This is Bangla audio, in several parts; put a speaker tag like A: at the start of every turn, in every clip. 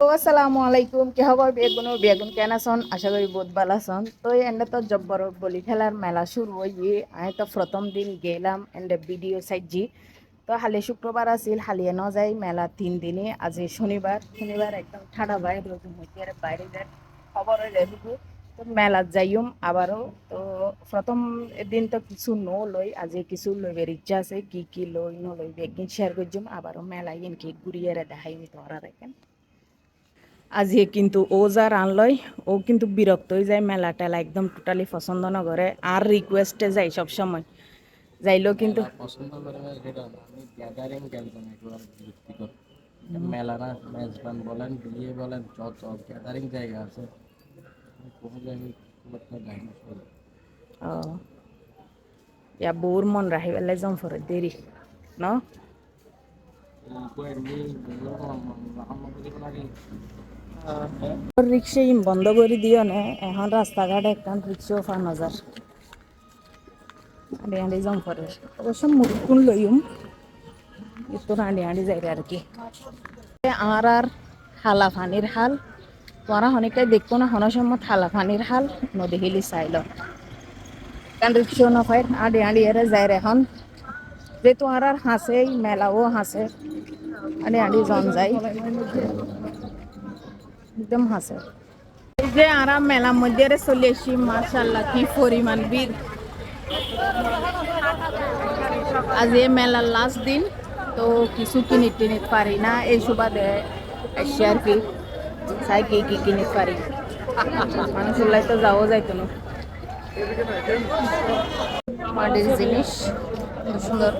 A: আসসালামু আলাইকুম। কি খবর বেগুন? বেগুন কেন আছেন আশা করি বহুত ভালো আছেন তো এন্ড তো জব্বর বলি খেলার মেলা শুরু হয়ে আমি তো প্রথম দিন গেলাম এন্ড ভিডিও সাইজি। তো হালি শুক্রবার আছিল, হালিয়ে ন যাই মেলা তিন দিনে। আজি শনিবার শনিবার একদম ঠাডা মধ্যে বাইরে যায় খবর যায় তো মেলাত যাইম আবারও। তো প্রথম দিন তো কিছু ন লই, আজি কিছু লইবের ইচ্ছা আছে, কি কি লই, ন লই একদিন শেয়ার করছিম আবারও মেলায় ইনকি ঘুরিয়ে দেখাইম তোরা দেখেন। আজি কিন্তু ও যার আনলয় ও কিন্তু বিরক্ত হয়ে যায় মেলা টেলা একদম টোটালি পছন্দ নকরে আর রিকোয়েস্টে যাই সব সময়। যাইলেও কিন্তু
B: করে না না। বিরক্তিকর মেলা না মেজবান বলেন বিয়ে বলেন যত গ্যাদারিং জায়গা আছে কোনো জায়গায় খুব একটা যাই না শুধু।
A: ও ইয়া বউর মন রাখি পেলাই যাম ফরে দেরি ন? রিক্সা বন্ধ করে দিও নে। এখন রাস্তাঘাটে একখান রিক্সাও পাওয়া নজার আড়ি আড়ি ফরে অবশ্য মুরকুন লইম। একটু আড়ি আড়ি যাই আর কি। আর আর হালা পানির হাল। তোরা অনেকটাই দেখব না, হন সময় হালা পানির হাল। নদী হিলি চাইল কারণ রিক্সাও নপাই আড়ি আড়ি এরে রে এখন। যেহেতু আর আর হাসেই মেলাও হাসে আড়ি আড়ি জন যায় একদম হাসে এই যে আরাম মেলার মধ্যে রে চলে এসি মার্শাল্লাহ কি পরিমাণ ভিড় আজ এই মেলার লাস্ট দিন তো কিছু কিনে টিনে পারি না এই সুবাদে এসে আর কি চাই কি কি কিনে পারি মানুষের লাই তো যাওয়া যাইতো না মাটির জিনিস খুব সুন্দর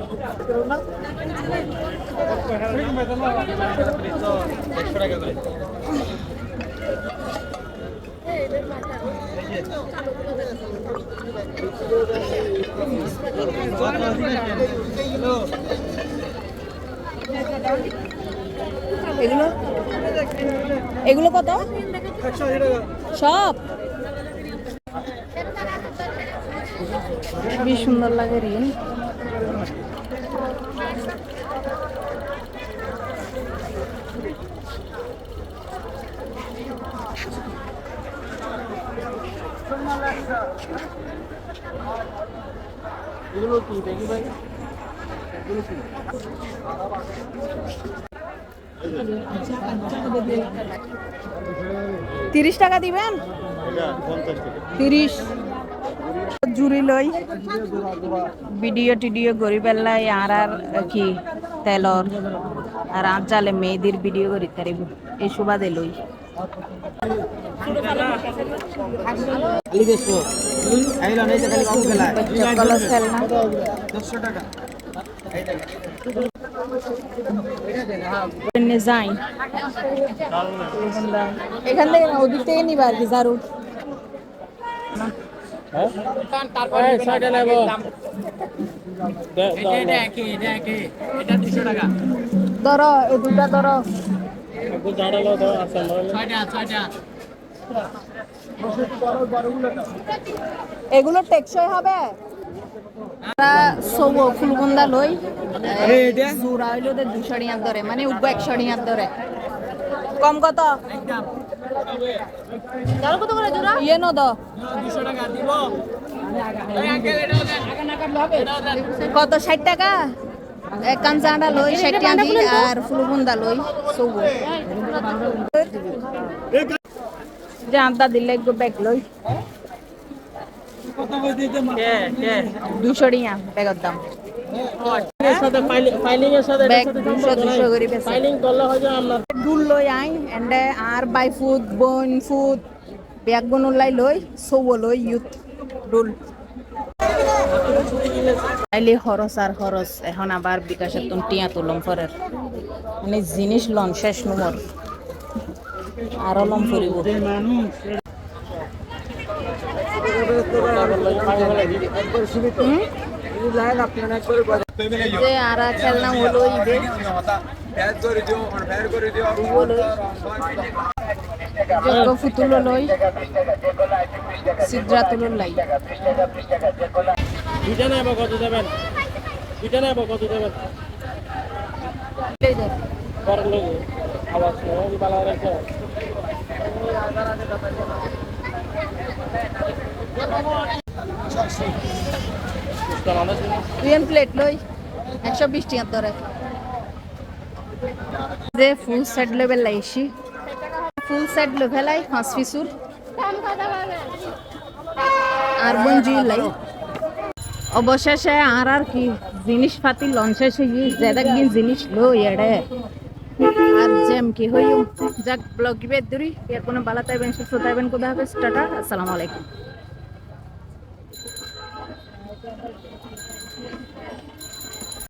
A: এগুলো? এগুলো কত? সব? খুবই সুন্দর লাগে রিন।
B: এগুলো কি? দেখি ভাই। এগুলো কি?
A: তিরিশ টাকা দিবেন? তিরিশ। জুড়ি লই। ভিডিও টিডিও করি পেলাই আর আর কি তেলর। আর আর জালে মেয়েদের ভিডিও করি তারিব এই সুবাদে লই। কলস খেলনা যাই এখান থেকে না ওদিক থেকে নিবা আর কি জারু
B: হ্যাঁ
A: ধরো এই দুটা ধরো।
B: জাড়ালো তো আছে
A: এগুলো টেকসই হবে? আমরা সৌ ফুলবন্দা লই জোড়া হইল দে দুশো ধরে মানে উঠবো একশো টাকার ধরে কম কত? কত করে জোড়া? ইয়ে ন দ কত ষাট টাকা? এক কান লই ষাট টাকা আর ফুলবন্দা লই সৌ যে আদা দিলে একটু ব্যাগ লই। দুশো টাকা ব্যাগের দাম। আর বাই ফুড বন ফুড ব্যাগ বনুলাই লই সৌ লই ইউথ ডুল আইলে খরচ আর খরচ এখন আবার বিকাশের তুন টিয়া তুলম ফরের মানে জিনিস লন শেষ নম্বর আরও লম ফুরিব? যে আর খেলনা হলো ইবে যোগ্য ফুতুল লই সিদ্রা লাই
B: দুইটা নেব কত দেবেন? দুইটা নেব কত দেবেন? লোক
A: দুই প্লেট লই, একশো বিশ টাকার দরে। যে ফুল সেট লেভেল লাইছি ফুল সেট লেভেলাই পাঁচ পিসুর আর বঞ্জি লাই। অবশেষে আর আর কি জিনিসপাতি লঞ্চে সে জেদাক গিন জিনিস লো এড়ে কি হইম যাক, ব্লগ গিবে দূরি। এর কোনো বালা তাইবেন, সুস্থ তাইবেন কোথা হবে টাটা, আসসালামু আলাইকুম।